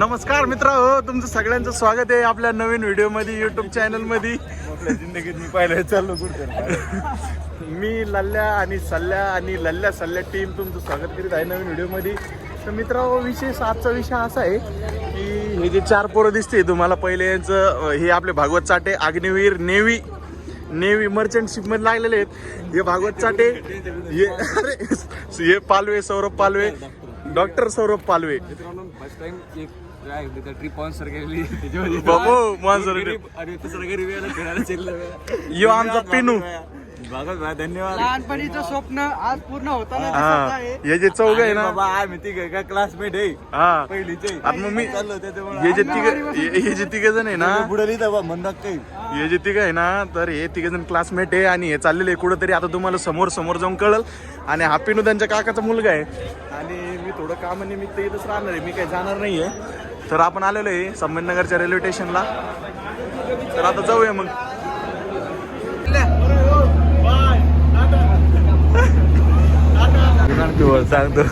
नमस्कार मित्र हो तुमचं सगळ्यांचं स्वागत आहे आपल्या नवीन व्हिडिओमध्ये युट्यूब चॅनलमध्ये आपल्या जिंदगीत मी पाहिलं चाललो कुठं? मी लल्ल्या आणि सल्ल्या आणि लल्ल्या सल्ल्या टीम तुमचं स्वागत करीत आहे नवीन व्हिडिओमध्ये तर मित्र विशेष आजचा विषय असा आहे की हे जे चार पोरं दिसते तुम्हाला पहिले यांचं हे आपले Bhagwat Chate Agniveer navy navy merchant शिपमध्ये लागलेले आहेत. हे भागवत चाटे हे अरे हे पालवे सौरभ पालवे डॉक्टर सौरभ पालवे. काय ट्रिप स्पॉन्सर केली त्याच्यामध्ये बाबू, माणसं गरीब- अरे दुसरं गरीब यायला फिरायला चाललं यो आमचा पिनू. भाई धन्यवाद. लहानपणीचं स्वप्न आज पूर्ण होताना दिसत हा आहे. हे जे चौघ आहे ना. बाबा आम्ही तिघ का क्लासमेट आहे. हा. पहिलीचे. आता मग मी हे जे तिघ हे जे तिघ जण आहे ना बुडाली तर म्हणतात काही. हे जे तिघ आहे ना तर हे तिघ जण क्लासमेट आहे आणि हे चाललेले कुठंतरी आता तुम्हाला समोर समोर जाऊन कळल. आणि हा पिनू त्यांच्या काकाचा मुलगा आहे. आणि मी थोडं कामानिमित्त इथंच राहणार आहे. मी काही जाणार नाहीये. तर आपण आलेलो आहे संभाजीनगरच्या रेल्वे स्टेशनला तर आता जाऊया मग. सांगतो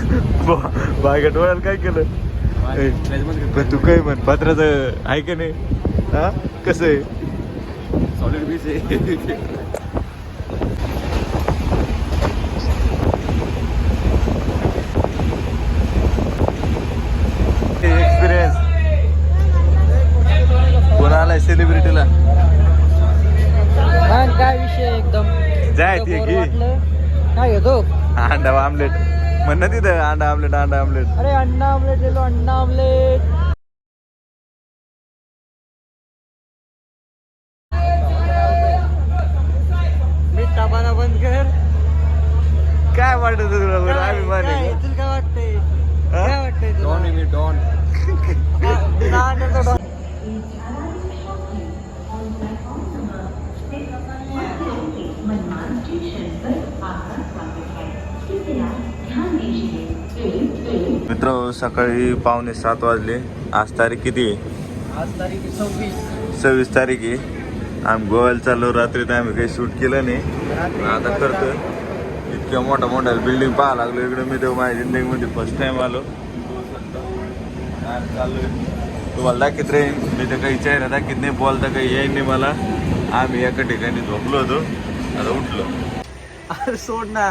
बागेट वळायला काय केलं? पण तू काय म्हण पत्राचं आहे का नाही? हा? कसं आहे? सॉलिड बीच आहे. सेलिब्रिटीला काय विषय एकदम? जाय ते वाटलं. काय घेतो? अंडा आमलेट म्हण ना तिथं अंडा आमलेट अंडा आमलेट अरे अंडा आमलेट दिलो अंडा आमलेट मी टाबाना बंद कर. काय वाटत तुला? बरं काय- तुला वाटतंय? हा? काय वाटतंय? डॉन मी डॉन मित्र सकाळी पावणे सात वाजले. आज तारीख किती आहे? आज तारीख सव्वीस. सव्वीस तारीख आहे. आम्ही गोव्याला चाललो रात्रीत आम्ही काही शूट केलं नाही. आता करतोय. इतक्या मोठ्या मोठ्या बिल्डिंग पाहा लागलो. इकडे मी तेव्हा माझ्या जिंदगीमध्ये फर्स्ट टाइम आलो. चाललोय. तुम्हाला दाखवत राहीन. मी तर काही चेहरा दाखवत नाही बोलता काही येईन नाही मला. आम्ही एका ठिकाणी झोपलो होतो. आता उठलो. अरे सोड ना.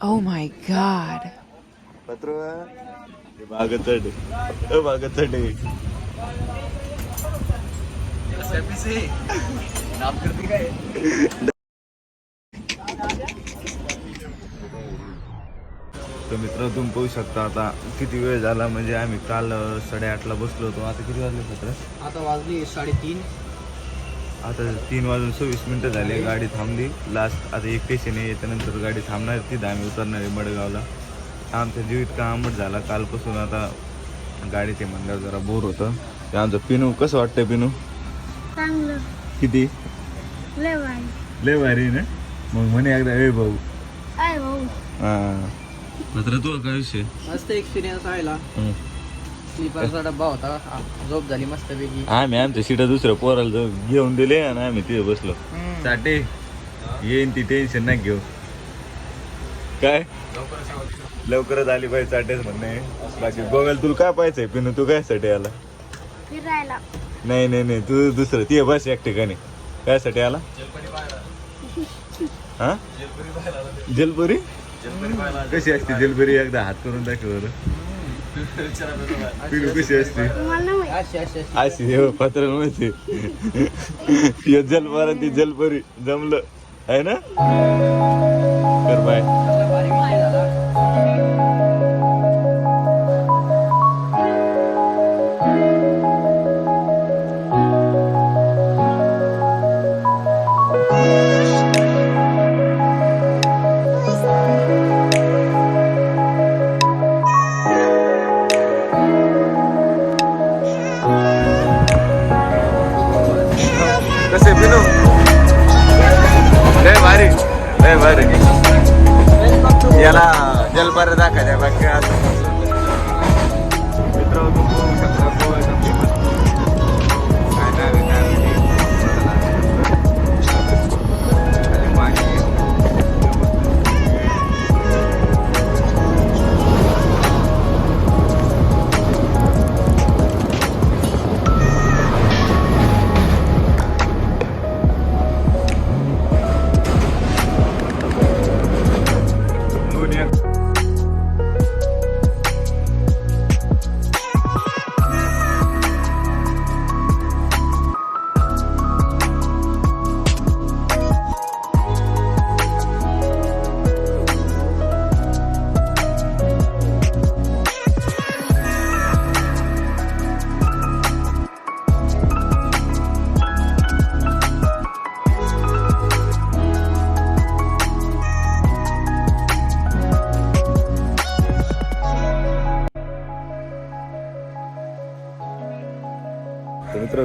Oh my god. चढ तर मित्र तुम्ही पाहू शकता आता किती वेळ झाला म्हणजे आम्ही काल साडेआठला बसलो होतो. आता किती वाजले सत्र आता वाजली साडेतीन. आता तीन वाजून सव्वीस मिनटं झाले गाडी थांबली. लास्ट आता एक स्टेशन आहे त्यानंतर गाडी थांबणार तिथं आम्ही उतरणार आहे मडगावला. आमचा जीव इतका आंबट झाला कालपासून आता गाडी ते म्हणल्यावर जरा बोर होतं. ते आमचं पिनू कसं वाटतंय पिनू? चांगलं. किती? लय भारी. लय भारी ना? मग म्हणे एकदा ए भाऊ. हा. मात्र तू काय विषय? मस्त एक्सपिरियन्स हम्म. स्लीपरचा डब्बा होता. आ, झोप झाली मस्तपैकी. आम्ही आमच्या सीटा दुसऱ्या पोराला जाऊन घेऊन दिले आणि आम्ही तिथे बसलो. साठे येईन ती टेन्शन नाही घेऊ. काय? लवकरच आली पाहिजे चाटेच म्हणणे. बाकी गोव्याला तुला काय पाहिजे पिनू तू काय साठी आला? फिरायला. नाही नाही नाही. तू दुसरं ती बस एक ठिकाणी. काय साठी आला? हा? जलपुरी कशी असते जलपुरी? एकदा हात करून दाखव बरं. पिनू कशी असते. अशी देव पत्र माहिती जलपरा ती जलपरी जमलं आहे ना कर बाय जलपारे दाखवायच्या बाकी काय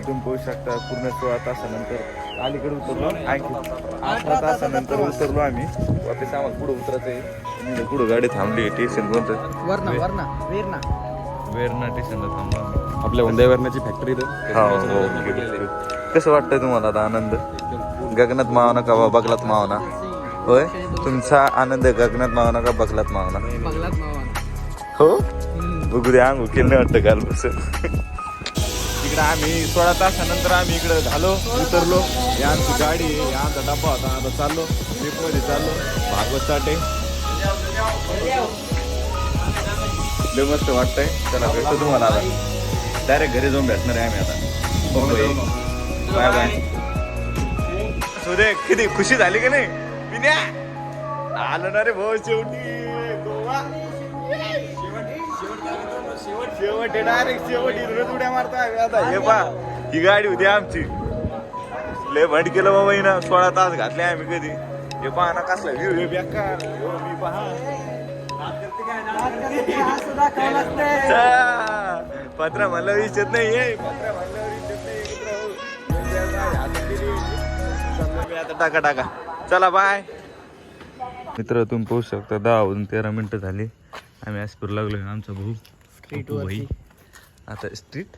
तुम्ही पोहू शकता. पूर्ण सोळा तासानंतर अलीकडे उतरलो. आणखी अठरा तासानंतर उतरलो आम्ही. वापस आम्हाला पुढे उतरायचं आहे. पुढे गाडी थांबली स्टेशन कोणतं वरणा वरणा वेरणा वेरणा स्टेशनला थांबलो आपल्या उंदयवरणाची फॅक्टरी हो, हो. कसं वाटतंय तुम्हाला आता आनंद? गगनात मावना का बगलात मावना? होय? तुमचा आनंद गगनात मावना का बगलात मावना? हो? बघू दे अंगू केलं वाटतं काल बस इकडे आम्ही सोळा तासानंतर आम्ही इकडे झालो उतरलो. या आमची गाडी आहे, आमचा डब्बा होता आता चाललो. ट्रिपमध्ये चाललो. भागवत चाटे. लय मस्त वाटतंय. चला भेटतो तुम्हाला आता. डायरेक्ट घरी जाऊन भेटणार आहे आम्ही आता. बाय बाय बाय सुदे किती खुशी झाली की नाही? पिन्या आलो ना रे भाऊ शेवटी. गोवा. शेवट डायरेक्ट शेवट उड्या मारताय आता. हे पा ही गाडी होती आमची. लय भंड केलं बाबा हिनं. सोळा तास घातले आम्ही कधी. हे पहा ना कसला व्ह्यू हे बेकार. हो, मी पहा. पत्रा म्हणलं विषयत नाही हे. पत्रा म्हणल्यावर विषयत नाही हो. आता टाका टाका. चला बाय मित्र तुम्ही पोहोचू शकता दहा वाजून तेरा मिनिटं झाली. आम्ही ॲसपूर लागलो आमचा भाऊ. पप्पू भाई. आता स्ट्रीट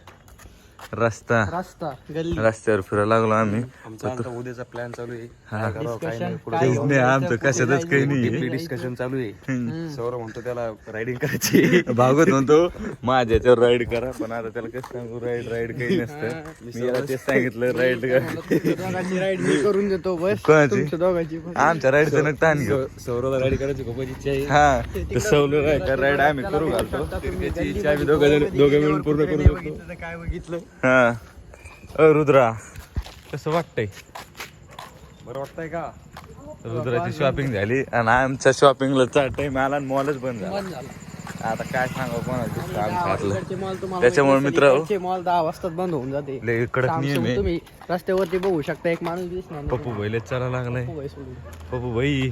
रस्ता. रस्ता गल्ली. रस्त्यावर फिरायला लागलो आम्ही. आमचा उद्याचा प्लॅन चालू आहे. हा. काय करावं, काय नाही. पुढे काहीच नाही आमचं कशातच काही नाही. डिस्कशन चालू आहे. सौरव म्हणतो त्याला रायडिंग करायची. भागवत म्हणतो माझ्याच्यावर राईड करा पण आता त्याला कसं सांगू राईड राईड काही नसतं. मी याला तेच सांगितलं राईड दोघांची राईड मी करून देतो बस. कोणाची? तुमच्या दोघांची पण. आमच्या राईडचं नका ताण घेऊ. सौरवला राईड करायची खूप इच्छा आहे. हा. तर सवलं राईड आम्ही करू घालतो. त्याची इच्छा आम्ही दोघं जण दोघं मिळून पूर्ण करू शकतो काय बघितलं. हा. अ रुद्रा कसं वाटतंय? बरं वाटतंय का? रुद्राची शॉपिंग झाली आणि आमच्या शॉपिंगला टाइम आला आणि मॉलच बंद झाला. आता काय सांगा कोणाचं त्याच्यामुळे मित्र- मॉल दहा वाजताच बंद होऊन जाते. लय कडक नियम आहे. तुम्ही रस्त्यावरती बघू शकता एक माणूस दिसणार नाही. पप्पू भाईला चाला लागलाय. पप्पू भाई सोडून. पप्पू भाई.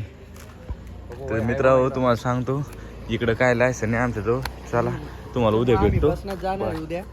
तर मित्रांनो तुम्हाला सांगतो इकडं काय लायसन आहे आमच्या जवळ चला तुम्हाला उद्या आम्ही भेटतो. जाणार आहे उद्या.